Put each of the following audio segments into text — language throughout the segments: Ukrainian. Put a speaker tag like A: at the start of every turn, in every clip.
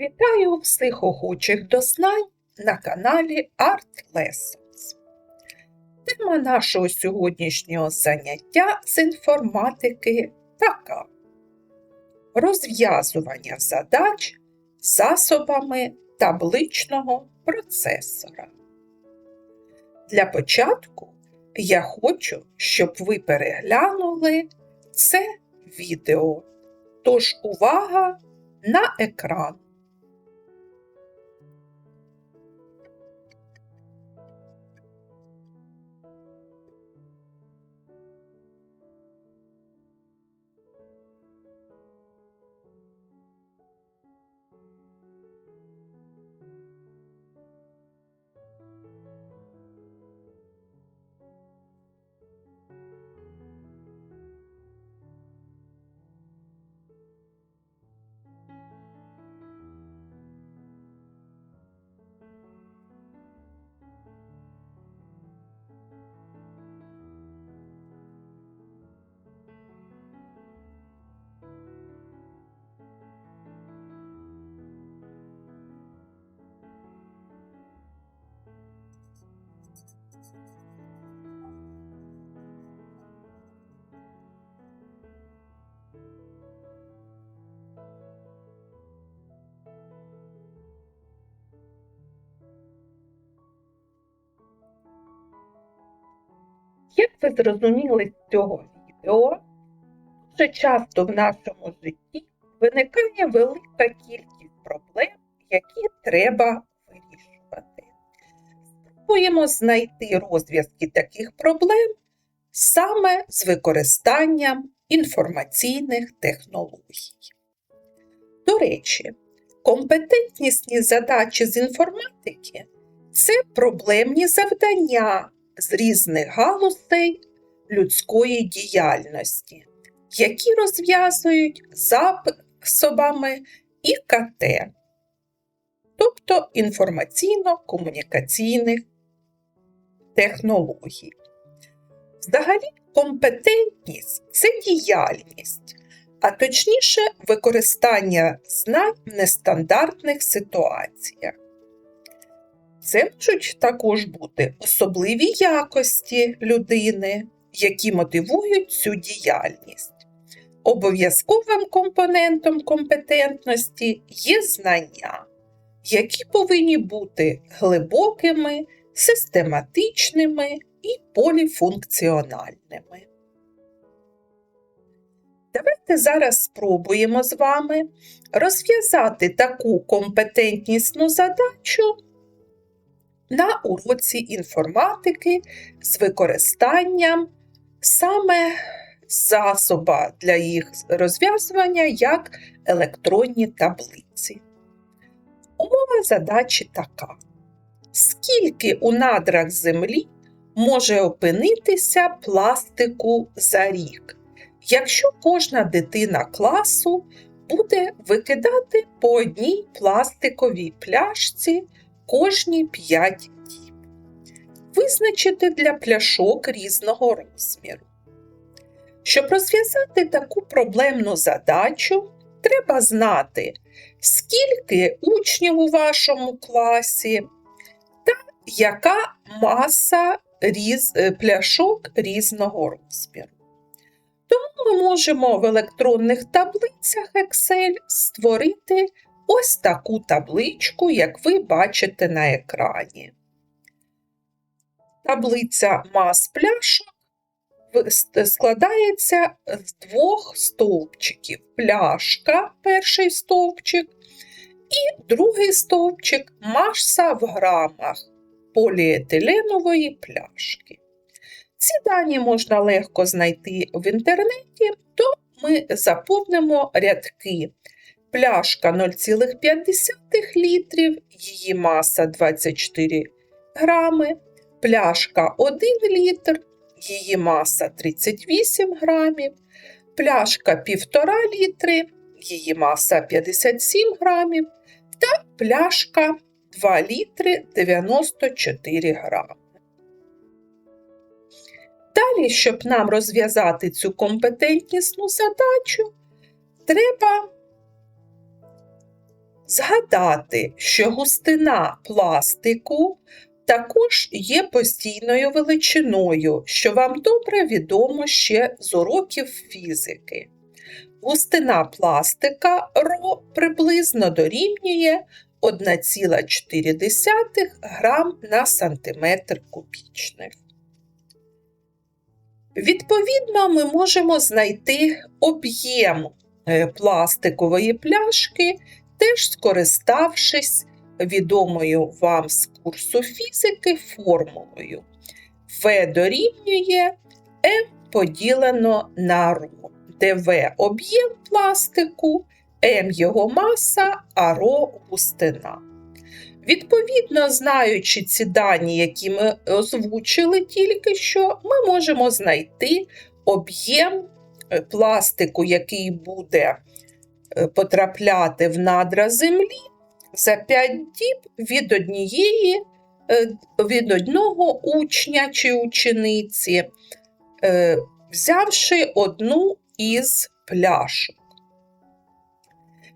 A: Вітаю всіх охочих до знань на каналі Art Lessons. Тема нашого сьогоднішнього заняття з інформатики така: розв'язування задач засобами табличного процесора. Для початку я хочу, щоб ви переглянули це відео. Тож увага на екран. Як ви зрозуміли з цього відео, дуже часто в нашому житті виникає велика кількість проблем, які треба вирішувати. Спробуємо знайти розв'язки таких проблем саме з використанням інформаційних технологій. До речі, компетентнісні задачі з інформатики це проблемні завдання з різних галузей людської діяльності, які розв'язують засобами ІКТ, тобто інформаційно-комунікаційних технологій. Взагалі, компетентність це діяльність, а точніше використання знань в нестандартних ситуаціях. Це можуть також бути особливі якості людини, які мотивують цю діяльність. Обов'язковим компонентом компетентності є знання, які повинні бути глибокими, систематичними і поліфункціональними. Давайте зараз спробуємо з вами розв'язати таку компетентнісну задачу на уроці інформатики з використанням саме засоба для їх розв'язування як електронні таблиці. Умова задачі така: скільки у надрах землі може опинитися пластику за рік, якщо кожна дитина класу буде викидати по одній пластиковій пляшці кожні 5 діб. Визначити для пляшок різного розміру. Щоб розв'язати таку проблемну задачу, треба знати, скільки учнів у вашому класі та яка маса різ... пляшок різного розміру. Тому ми можемо в електронних таблицях Excel створити ось таку табличку, як ви бачите на екрані. Таблиця мас пляшок складається з двох стовпчиків. Пляшка, перший стовпчик, і другий стовпчик маса в грамах поліетиленової пляшки. Ці дані можна легко знайти в інтернеті, то ми заповнимо рядки пляшка 0,5 літрів, її маса 24 грами, пляшка 1 літр, її маса 38 грамів, пляшка 1,5 літри, її маса 57 грамів, та пляшка 2 літри 94 грами. Далі, щоб нам розв'язати цю компетентнісну задачу, треба Згадати, що густина пластику також є постійною величиною, що вам добре відомо ще з уроків фізики. Густина пластика ро приблизно дорівнює 1,4 грам на сантиметр кубічний. Відповідно, ми можемо знайти об'єм е, пластикової пляшки, теж скориставшись відомою вам з курсу фізики формулою. В дорівнює М поділено на ρ, де В об'єм пластику, М його маса, а ρ густина. Відповідно, знаючи ці дані, які ми озвучили тільки що, ми можемо знайти об'єм пластику, який буде потрапляти в надра землі за 5 діб від однієї, е, від одного учня чи учениці, взявши одну із пляшок.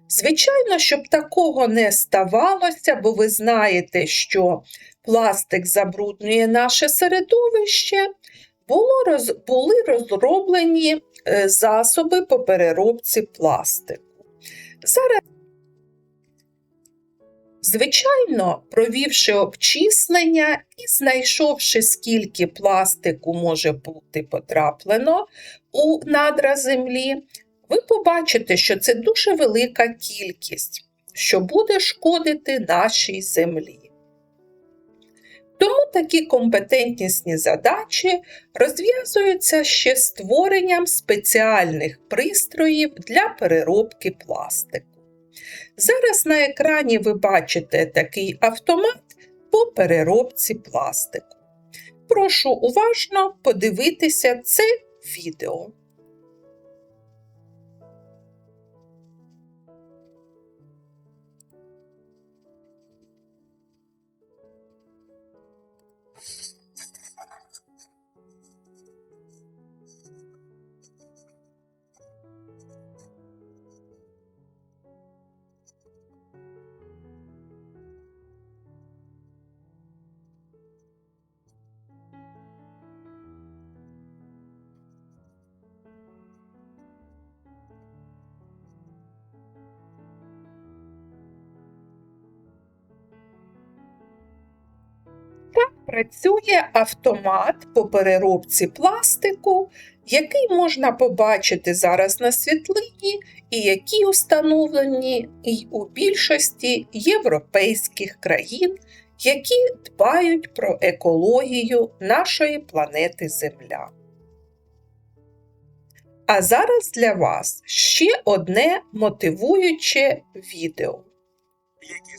A: Звичайно, щоб такого не ставалося, бо ви знаєте, що пластик забруднює наше середовище, було були розроблені е, засоби по переробці пластику. Зараз, звичайно, провівши обчислення і знайшовши, скільки пластику може бути потраплено у надра землі, ви побачите, що це дуже велика кількість, що буде шкодити нашій землі. Тому такі компетентнісні задачі розв'язуються ще створенням спеціальних пристроїв для переробки пластику. Зараз на екрані ви бачите такий автомат по переробці пластику. Прошу уважно подивитися це відео. Працює автомат по переробці пластику, який можна побачити зараз на світлині, і які установлені і у більшості європейських країн, які дбають про екологію нашої планети Земля. А зараз для вас ще одне мотивуюче відео.
B: Які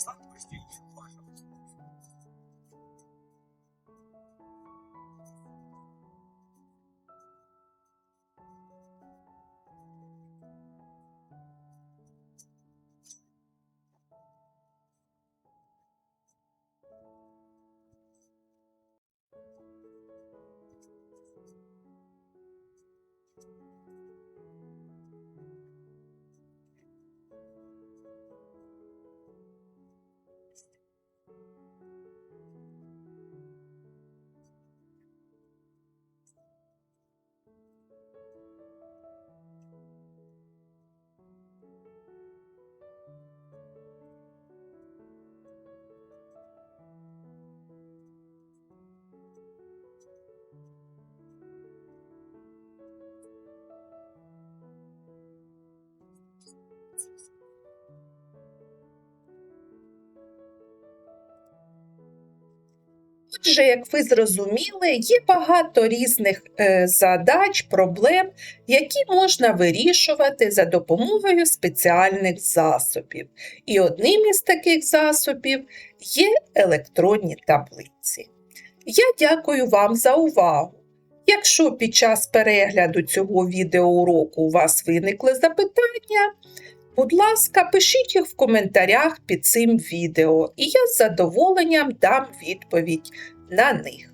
A: Отже, як ви зрозуміли, є багато різних е, задач, проблем, які можна вирішувати за допомогою спеціальних засобів. І одним із таких засобів є електронні таблиці. Я дякую вам за увагу. Якщо під час перегляду цього відеоуроку у вас виникли запитання, Будь ласка, пишіть їх в коментарях під цим відео, і я з задоволенням дам відповідь на них.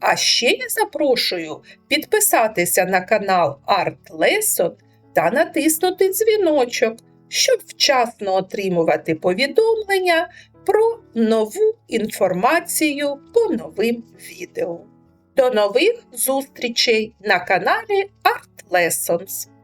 A: А ще я запрошую підписатися на канал Art Lesson та натиснути дзвіночок, щоб вчасно отримувати повідомлення про нову інформацію по новим відео. До нових зустрічей на каналі Art Lessons!